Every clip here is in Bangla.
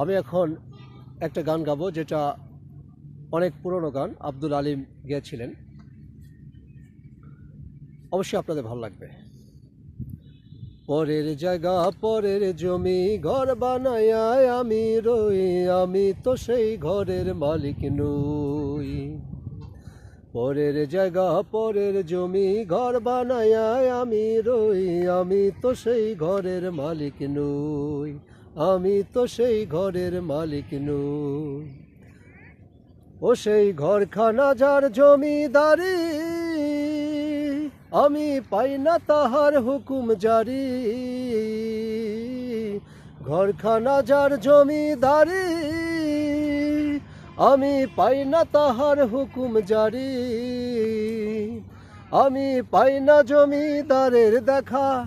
আমি এখন একটা গান গাবো যেটা অনেক পুরনো গান, আব্দুল আলিম গেয়েছিলেন। অবশ্যই আপনাদের ভালো লাগবে। পরের জায়গা, পরের জমি, ঘর বানায় আমি রই, আমি তো সেই ঘরের মালিক নই। পরের জায়গা, পরের জমি, ঘর বানায় আমি রই, আমি তো সেই ঘরের মালিক নই। আমি তো সেই ঘরের মালিক নই। ও সেই ঘরখানা যার জমিদারি, আমি পাই না তাহার হুকুম জারি। ঘরখানা যার জমিদারি, আমি পাই না তাহার হুকুম জারি। আমি পাই না জমিদারের দেখা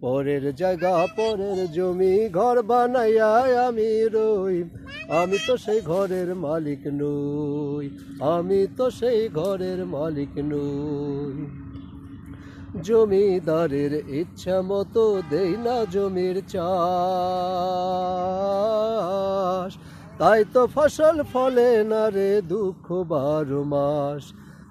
পরের জায়গা, পরের জমি, ঘর বানাইয়া আমি রই। আমি তো সেই ঘরের মালিক নই, আমি তো সেই ঘরের মালিক নই। জমিদারের ইচ্ছা মতো দেই না জমির চাষ। তাই তো ফসল ফলে না রে দুঃখ বারো মাস।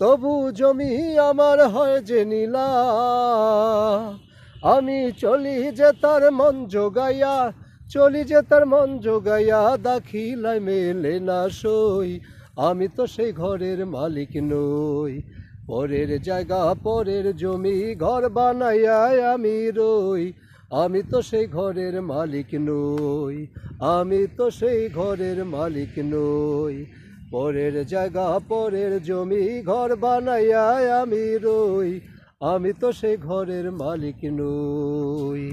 তবু জমি আমার হয় যে নিলাম আমি চলি যে তার মন জোগাইয়া, চলি যে তার মন জোগাইয়া দাখিলাই মেলে না সই। আমি তো সেই ঘরের মালিক নই। পরের জায়গা, পরের জমি, ঘর বানাইয়া আমি রই। আমি তো সেই ঘরের মালিক নই। আমি তো সেই ঘরের মালিক নই। পরের জায়গা পরের জমি ঘর বানাইয়া আমি রই আমি তো সে ঘরের মালিক নই।